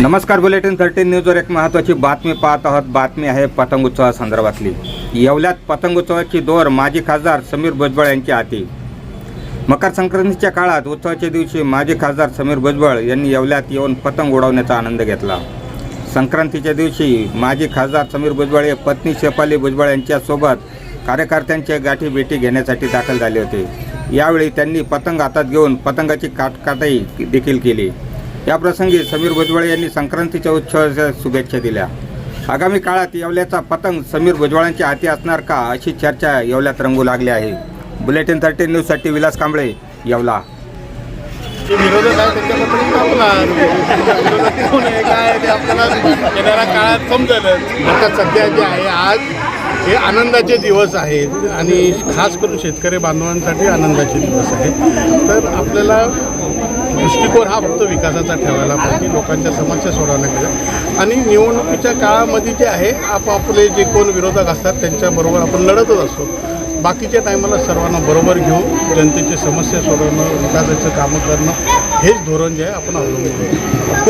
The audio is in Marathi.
नमस्कार बुलेटिन थर्टीन न्यूजवर एक महत्त्वाची बातमी पाहत आहोत. बातमी आहे पतंग उत्सवासंदर्भातली येवल्यात पतंग उत्सवाची दोर माजी खासदार समीर भुजबळ यांच्या हाती मकर संक्रांतीच्या काळात उत्सवाच्या दिवशी माजी खासदार समीर भुजबळ यांनी येवल्यात येऊन पतंग उडवण्याचा आनंद घेतला. संक्रांतीच्या दिवशी माजी खासदार समीर भुजबळ हे पत्नी शेफाली भुजबळ यांच्यासोबत कार्यकर्त्यांच्या गाठी भेटी घेण्यासाठी दाखल झाले होते. यावेळी त्यांनी पतंग हातात घेऊन पतंगाची काटकाटही देखील केली. याप्रसंगी समीर भुजबळ यांनी संक्रांतीच्या उत्सवाच्या शुभेच्छा दिल्या. आगामी काळात येवल्याचा पतंग समीर भुजबळांच्या हाती असणार का अशी चर्चा येवल्यात रंगू लागली आहे. बुलेटिन थर्टीन न्यूजसाठी विलास कांबळे येवला. विरोधक आहे त्यांच्याबद्दल काय ते आपल्याला येणाऱ्या काळात आता सध्या जे आहे आज हे आनंदाचे दिवस आहेत आणि खास करून शेतकरी बांधवांसाठी आनंदाचे दिवस आहेत. तर आपल्याला दृष्टिकोन हा फक्त विकासाचा ठेवायला पाहिजे लोकांच्या समस्या सोडवण्या पाहिजे आणि निवडणुकीच्या काळामध्ये जे आहे आपापले जे कोण विरोधक असतात त्यांच्याबरोबर आपण लढतच असतो. बाकीच्या टायमाला सर्वांना बरोबर घेऊन जनतेची समस्या सोडवणं विकासाचं कामं करणं हेच धोरण जे आहे आपण अवलंबून